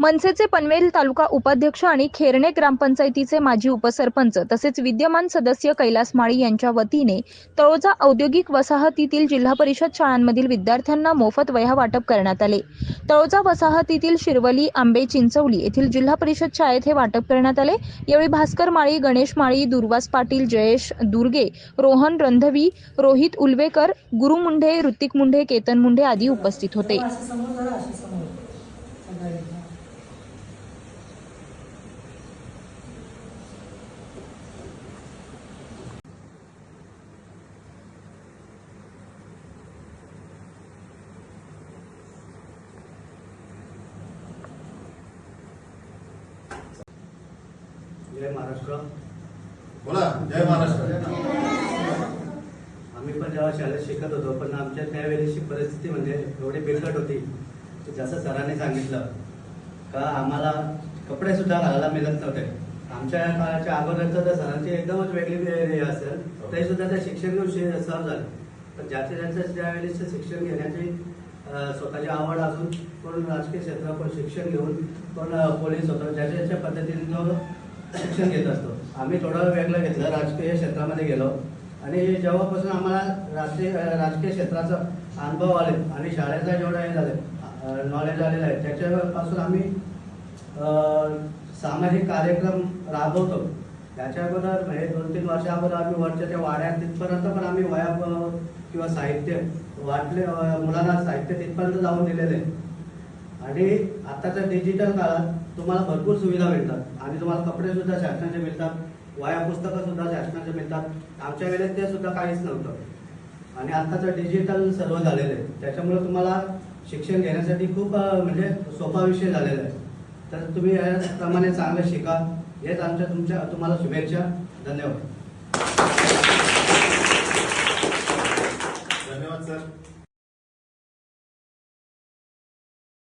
मनसेचे पनवेल तालुका उपाध्यक्ष आणि खेरणे ग्रामपंचायतीचे माजी उपसरपंच तसेच विद्यमान सदस्य कैलास माळी यांच्या वतीने तळोजा औद्योगिक वसाहतीतील जिल्हा परिषद शाळांमधील विद्यार्थ्यांना मोफत वह्या वाटप करण्यात आले. तळोजा वसाहतीतील शिरवली आंबे चिंचवली येथील जिल्हा परिषद शाळेत हे वाटप करण्यात आले. यावेळी भास्कर माळी गणेश माळी दुर्वास पाटील जयेश दुर्गे रोहन रंधवी रोहित उलवेकर गुरु मुंढे ऋतिक मुंढे केतन मुंढे आदी उपस्थित होते. जय महाराष्ट्र. बोला जय महाराष्ट्र. आम्ही पण जेव्हा शाळेत शिकत होतो पण आमच्या त्यावेळेची परिस्थिती म्हणजे एवढी बिकट होती की जसं सरांनी सांगितलं का आम्हाला कपडे सुद्धा घालायला मिळत नव्हते. आमच्या काळाच्या अगोदरचं तर सरांची एकदमच वेगळी हे असेल तरी सुद्धा ते शिक्षण घेऊन सहज झाले. पण ज्याचे ज्यांचं त्यावेळेचं शिक्षण घेण्याची स्वतःची आवड असून कोण राजकीय क्षेत्रात कोण शिक्षण घेऊन कोण पोलीस होतो ज्याच्या ज्याच्या पद्धतीने तो शिक्षण घेत असतो. आम्ही थोडं वेगळं घेतलं राजकीय क्षेत्रामध्ये गेलो. आणि जेव्हापासून आम्हाला राजकीय राजकीय क्षेत्राचा अनुभव आले आणि शाळेचा जेवढा हे झाले नॉलेज आलेलं आहे त्याच्यापासून आम्ही सामाजिक कार्यक्रम राबवतो. त्याच्या अगोदर म्हणजे दोन तीन वर्षा अगोदर आम्ही वरच्या वाड्यात तिथपर्यंत पण आम्ही वया किंवा साहित्य वाटले मुलांना साहित्य तिथपर्यंत जाऊन दिलेले आहे. आणि आताच्या डिजिटल काळात तुम्हाला भरपूर सुविधा मिळतात. आणि तुम्हाला कपडे सुद्धा शासनाचे मिळतात. वाया पुस्तकं सुद्धा शासनाचे मिळतात. आमच्या वेळेत ते सुद्धा काहीच नव्हतं. आणि आताचं डिजिटल सर्व झालेलं आहे. त्याच्यामुळे तुम्हाला शिक्षण घेण्यासाठी खूप म्हणजे सोपा विषय झालेला आहे. तर तुम्ही याप्रमाणे चांगलं शिका. हेच आमच्या तुमच्या तुम्हाला शुभेच्छा. धन्यवाद. धन्यवाद सर.